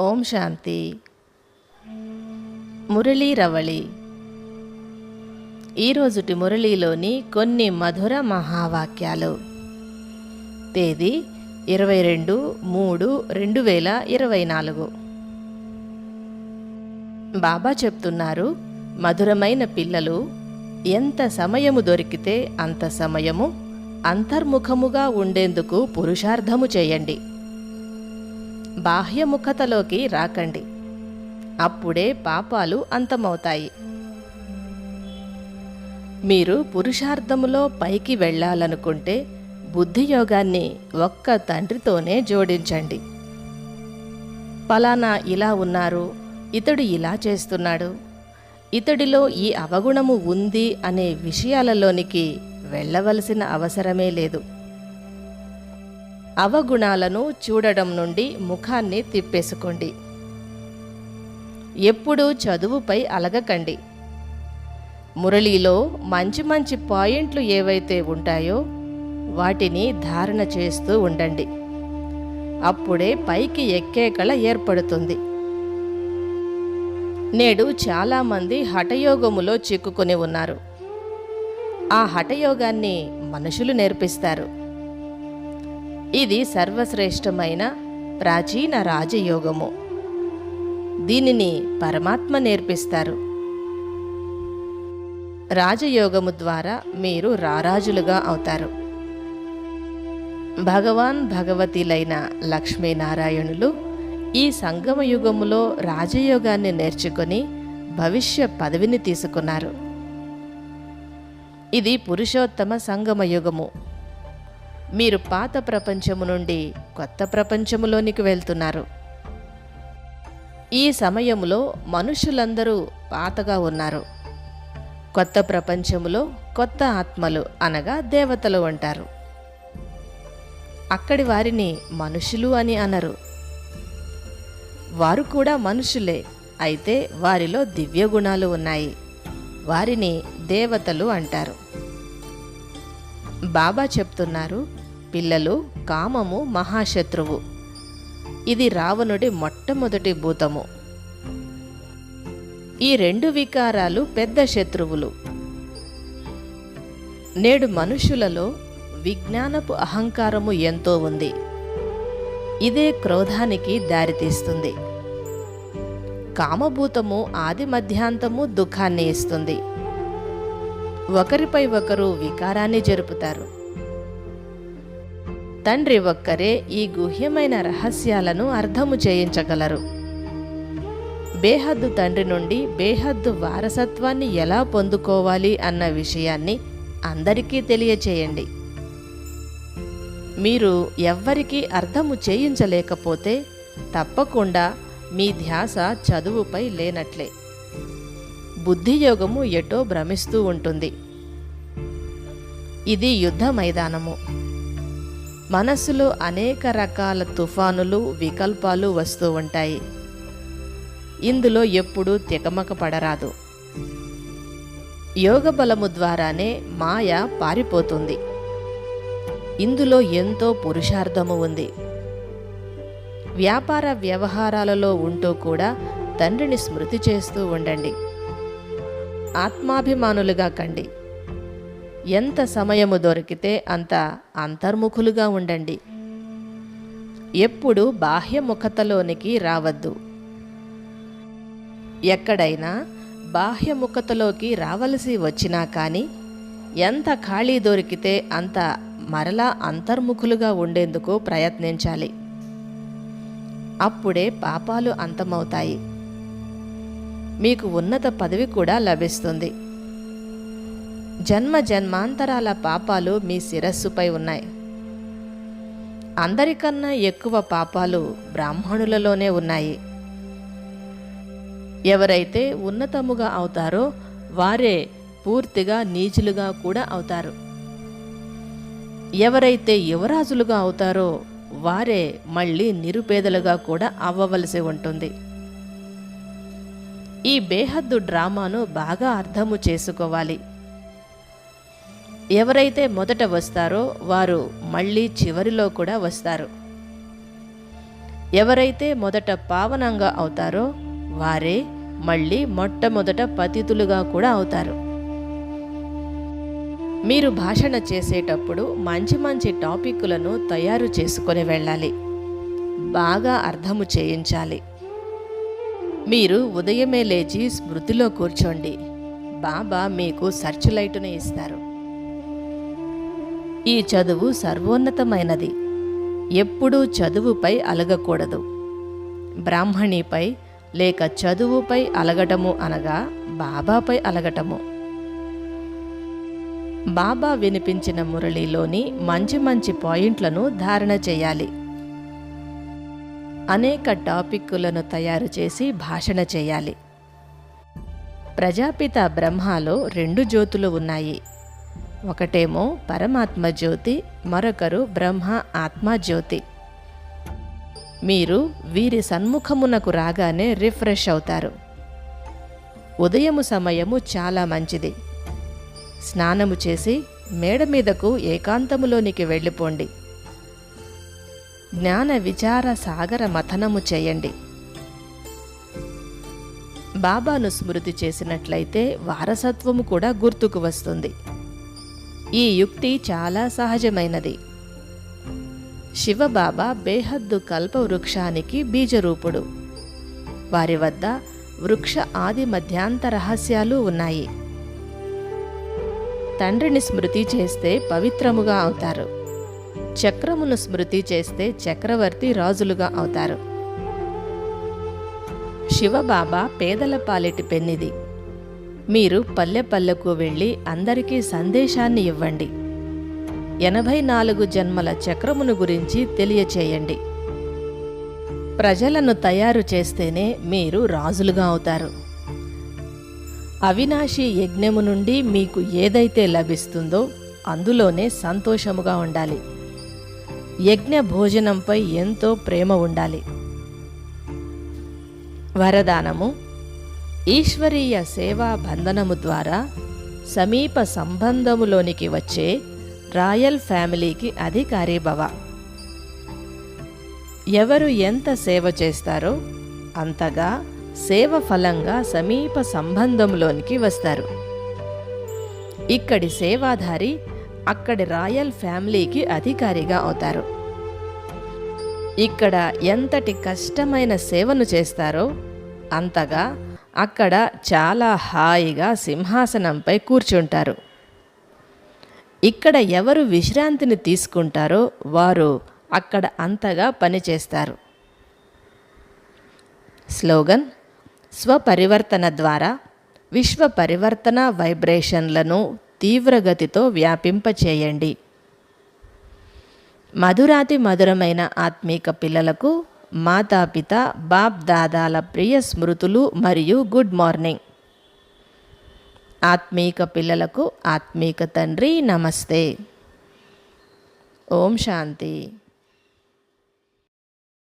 ఓం శాంతి. మురళీ రవళి. ఈరోజుటి మురళీలోని కొన్ని మధుర మహావాక్యాలు. తేదీ ఇరవై రెండు మూడు రెండు వేల ఇరవై నాలుగు. బాబా చెప్తున్నారు మధురమైన పిల్లలు ఎంత సమయము దొరికితే అంత సమయము అంతర్ముఖముగా ఉండేందుకు పురుషార్థము చేయండి. బాహ్యముఖతలోకి రాకండి. అప్పుడే పాపాలు అంతమవుతాయి. మీరు పురుషార్థములో పైకి వెళ్ళాలనుకుంటే బుద్ధియోగాన్ని ఒక్క తండ్రితోనే జోడించండి. పలానా ఇలా ఉన్నారు ఇతడు ఇలా చేస్తున్నాడు ఇతడిలో ఈ అవగుణము ఉంది అనే విషయాలలోనికి వెళ్ళవలసిన అవసరమే లేదు. అవగుణాలను చూడడం నుండి ముఖాన్ని తిప్పేసుకోండి. ఎప్పుడూ చదువుపై అలగకండి. మురళిలో మంచి మంచి పాయింట్లు ఏవైతే ఉంటాయో వాటిని ధారణ చేస్తూ ఉండండి. అప్పుడే పైకి ఎక్కే కళ ఏర్పడుతుంది. నేడు చాలామంది హఠయోగములో చిక్కుకొని ఉన్నారు. ఆ హఠయోగాన్ని మనుషులు నేర్పిస్తారు. ఇది సర్వశ్రేష్టమైన ప్రాచీన రాజయోగము. దీనిని పరమాత్మ నేర్పిస్తారు. రాజయోగము ద్వారా మీరు రారాజులుగా అవుతారు. భగవాన్ భగవతిలైన లక్ష్మీనారాయణులు ఈ సంగమ యుగములో రాజయోగాన్ని నేర్చుకొని భవిష్య పదవిని తీసుకున్నారు. ఇది పురుషోత్తమ సంగమ యుగము మీరు పాత ప్రపంచము నుండి కొత్త ప్రపంచములోనికి వెళ్తున్నారు. ఈ సమయంలో మనుషులందరూ పాతగా ఉన్నారు. కొత్త ప్రపంచములో కొత్త ఆత్మలు అనగా దేవతలు అంటారు. అక్కడి వారిని మనుషులు అని అనరు. వారు కూడా మనుషులే అయితే వారిలో దివ్య గుణాలు ఉన్నాయి. వారిని దేవతలు అంటారు. బాబా చెప్తున్నారు పిల్లలు కామము మహాశత్రువు. ఇది రావణుడి మొట్టమొదటి భూతము. ఈ రెండు వికారాలు పెద్ద శత్రువులు. నేడు మనుషులలో విజ్ఞానపు అహంకారము ఎంతో ఉంది. ఇదే క్రోధానికి దారితీస్తుంది. కామభూతము ఆది మధ్యాంతము దుఃఖాన్ని ఇస్తుంది. ఒకరిపై ఒకరు వికారాన్ని జరుపుతారు. తండ్రి ఒక్కరే ఈ గుహ్యమైన రహస్యాలను అర్థము చేయించగలరు. బేహద్దు తండ్రి నుండి బేహద్దు వారసత్వాన్ని ఎలా పొందుకోవాలి అన్న విషయాన్ని అందరికీ తెలియచేయండి. మీరు ఎవ్వరికీ అర్థము చేయించలేకపోతే తప్పకుండా మీ ధ్యాస చదువుపై లేనట్లే. బుద్ధియోగము ఎటో భ్రమిస్తూ ఉంటుంది. ఇది యుద్ధ మైదానము. మనసులో అనేక రకాల తుఫానులు వికల్పాలు వస్తూ ఉంటాయి. ఇందులో ఎప్పుడూ తికమక పడరాదు యోగ బలము ద్వారానే మాయ పారిపోతుంది. ఇందులో ఎంతో పురుషార్థము ఉంది. వ్యాపార వ్యవహారాలలో ఉంటూ కూడా తండ్రిని స్మృతి చేస్తూ ఉండండి. ఆత్మాభిమానులుగా కండి. ఎంత సమయము దొరికితే అంత అంతర్ముఖులుగా ఉండండి. ఎప్పుడు బాహ్యముఖతలోనికి రావద్దు. ఎక్కడైనా బాహ్యముఖతలోకి రావలసి వచ్చినా కానీ ఎంత ఖాళీ దొరికితే అంత మరలా అంతర్ముఖులుగా ఉండేందుకు ప్రయత్నించాలి. అప్పుడే పాపాలు అంతమవుతాయి. మీకు ఉన్నత పదవి కూడా లభిస్తుంది. జన్మ జన్మాంతరాల పాపాలు మీ శిరస్సుపై ఉన్నాయి. అందరికన్నా ఎక్కువ పాపాలు బ్రాహ్మణులలోనే ఉన్నాయి. ఎవరైతే ఉన్నతముగా అవుతారో వారే పూర్తిగా నీచులుగా కూడా అవుతారు. ఎవరైతే యువరాజులుగా అవుతారో వారే మళ్ళీ నిరుపేదలుగా కూడా అవ్వవలసి ఉంటుంది. ఈ బేహద్దు డ్రామాను బాగా అర్థము చేసుకోవాలి. ఎవరైతే మొదట వస్తారో వారు మళ్ళీ చివరిలో కూడా వస్తారు. ఎవరైతే మొదట పావనంగా అవుతారో వారే మళ్ళీ మొట్టమొదట పతితులుగా కూడా అవుతారు. మీరు భాషణ చేసేటప్పుడు మంచి మంచి టాపిక్కులను తయారు చేసుకొని వెళ్ళాలి. బాగా అర్థము చేయించాలి. మీరు ఉదయమే లేచి స్మృతిలో కూర్చోండి. బాబా మీకు సర్చ్ లైట్ను ఇస్తారు. ఈ చదువు సర్వోన్నతమైనది. ఎప్పుడూ చదువుపై అలగకూడదు. బ్రాహ్మణిపై లేక చదువుపై అలగటము అనగా బాబాపై అలగటము. బాబా వినిపించిన మురళిలోని మంచి మంచి పాయింట్లను ధారణ చేయాలి. అనేక టాపిక్కులను తయారు చేసి భాషణ చేయాలి. ప్రజాపిత బ్రహ్మలో రెండు జ్యోతులు ఉన్నాయి. ఒకటేమో పరమాత్మ జ్యోతి మరొకరు బ్రహ్మ ఆత్మ జ్యోతి. మీరు వీరి సన్ముఖమునకు రాగానే రిఫ్రెష్ అవుతారు. ఉదయము సమయము చాలా మంచిది. స్నానము చేసి మేడ మీదకు ఏకాంతములోనికి వెళ్ళిపోండి. జ్ఞాన విచార సాగర మథనము చేయండి. బాబాను స్మృతి చేసినట్లయితే వారసత్వము కూడా గుర్తుకు వస్తుంది. ఈ యుక్తి చాలా సహజమైనది. శివబాబా బేహద్దు కల్ప వృక్షానికి బీజరూపుడు. వారి వద్ద వృక్ష ఆది మధ్యాంత రహస్యాలు ఉన్నాయి. తండ్రిని స్మృతి చేస్తే పవిత్రముగా అవుతారు. చక్రమును స్మృతి చేస్తే చక్రవర్తి రాజులుగా అవుతారు. శివబాబా పేదల పాలిటి పెన్నిది. మీరు పల్లె పల్లెకు వెళ్ళి అందరికీ సందేశాన్ని ఇవ్వండి. ఎనభై నాలుగు జన్మల చక్రమును గురించి తెలియచేయండి. ప్రజలను తయారు చేస్తేనే మీరు రాజులుగా అవుతారు. అవినాశి యజ్ఞము నుండి మీకు ఏదైతే లభిస్తుందో అందులోనే సంతోషముగా ఉండాలి. యజ్ఞ భోజనంపై ఎంతో ప్రేమ ఉండాలి. వరదానము ఈశ్వరీయ సేవా బంధనము ద్వారా సమీప సంబంధములోనికి వచ్చే రాయల్ ఫ్యామిలీకి అధికారి భవ. ఎవరు ఎంత సేవ చేస్తారో అంతగా సేవ ఫలంగా సమీప సంబంధంలోనికి వస్తారు. ఇక్కడి సేవాధారి అక్కడి రాయల్ ఫ్యామిలీకి అధికారిగా అవుతారు. ఇక్కడ ఎంతటి కష్టమైన సేవను చేస్తారో అంతగా అక్కడ చాలా హాయిగా సింహాసనంపై కూర్చుంటారు. ఇక్కడ ఎవరు విశ్రాంతిని తీసుకుంటారో వారు అక్కడ అంతగా పనిచేస్తారు. స్లోగన్ స్వపరివర్తన ద్వారా విశ్వ పరివర్తన వైబ్రేషన్లను తీవ్రగతితో వ్యాపింపచేయండి. మధురాతి మధురమైన ఆత్మీక పిల్లలకు మాతాపిత బాప్ దాదాల ప్రియ స్మృతులు మరియు గుడ్ మార్నింగ్. ఆత్మీక పిల్లలకు ఆత్మీక తండ్రి నమస్తే. ఓం శాంతి.